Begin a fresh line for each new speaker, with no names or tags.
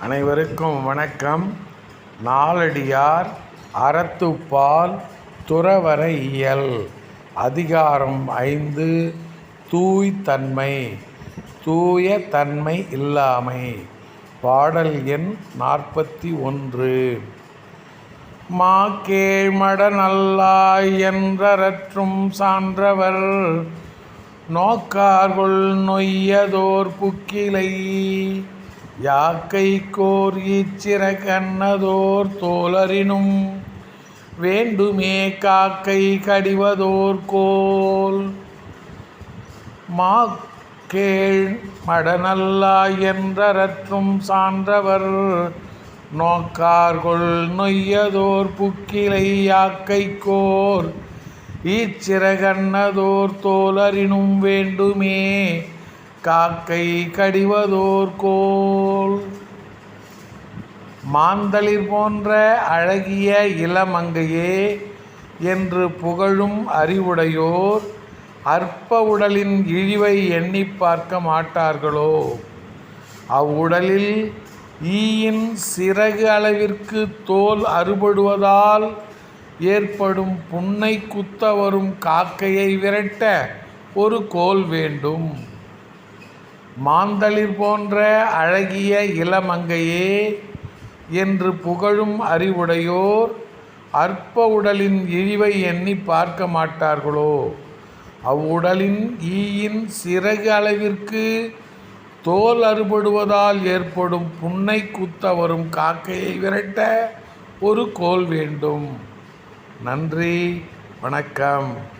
அனைவருக்கும் வணக்கம். நாலடியார் அறத்துப்பால் துறவர இயல் அதிகாரம் ஐந்து. தூய்தன்மை தூய தன்மை இல்லாமை. பாடல் எண் நாற்பத்தி ஒன்று. மாக்கேழ்மட நல்லாய் என்றற்றும் சான்றவர். நோக்கார்கொள் நொய்யதோர் புக்கிலை யாக்கை கோர் ஈச்சிற கண்ணதோர் தோலரினும் வேண்டுமே காக்கை கடிவதோர் கோல். மாக்கேழ் மடநல்லா என்றற்றும் சான்றவர் நோக்கார்கொள் நொய்யதோர் புக்கிலை யாக்கை கோர். ஈச்சிறகண்ணதோர் தோலரினும் வேண்டுமே காக்கை கடிவதோர் கோல். மாந்தளிர் போன்ற அழகிய இளமங்கையே என்று புகழும் அறிவுடையோர் அற்ப உடலின் இழிவை எண்ணி பார்க்க மாட்டார்களோ? அவ்வுடலில் ஈயின் சிறகு அளவிற்கு தோல் அறுபடுவதால் ஏற்படும் புண்ணை குத்த வரும் காக்கையை விரட்ட ஒரு கோல் வேண்டும். மாந்தளிர் போன்ற அழகிய இளமங்கையே என்று புகழும் அறிவுடையோர் அற்ப உடலின் இழிவை எண்ணி பார்க்க மாட்டார்களோ? அவ்வுடலின் ஈயின் சிறகு அளவிற்கு தோல் அறுபடுவதால் ஏற்படும் புன்னை குத்த வரும் காக்கையை விரட்ட ஒரு கோல் வேண்டும். நன்றி வணக்கம்.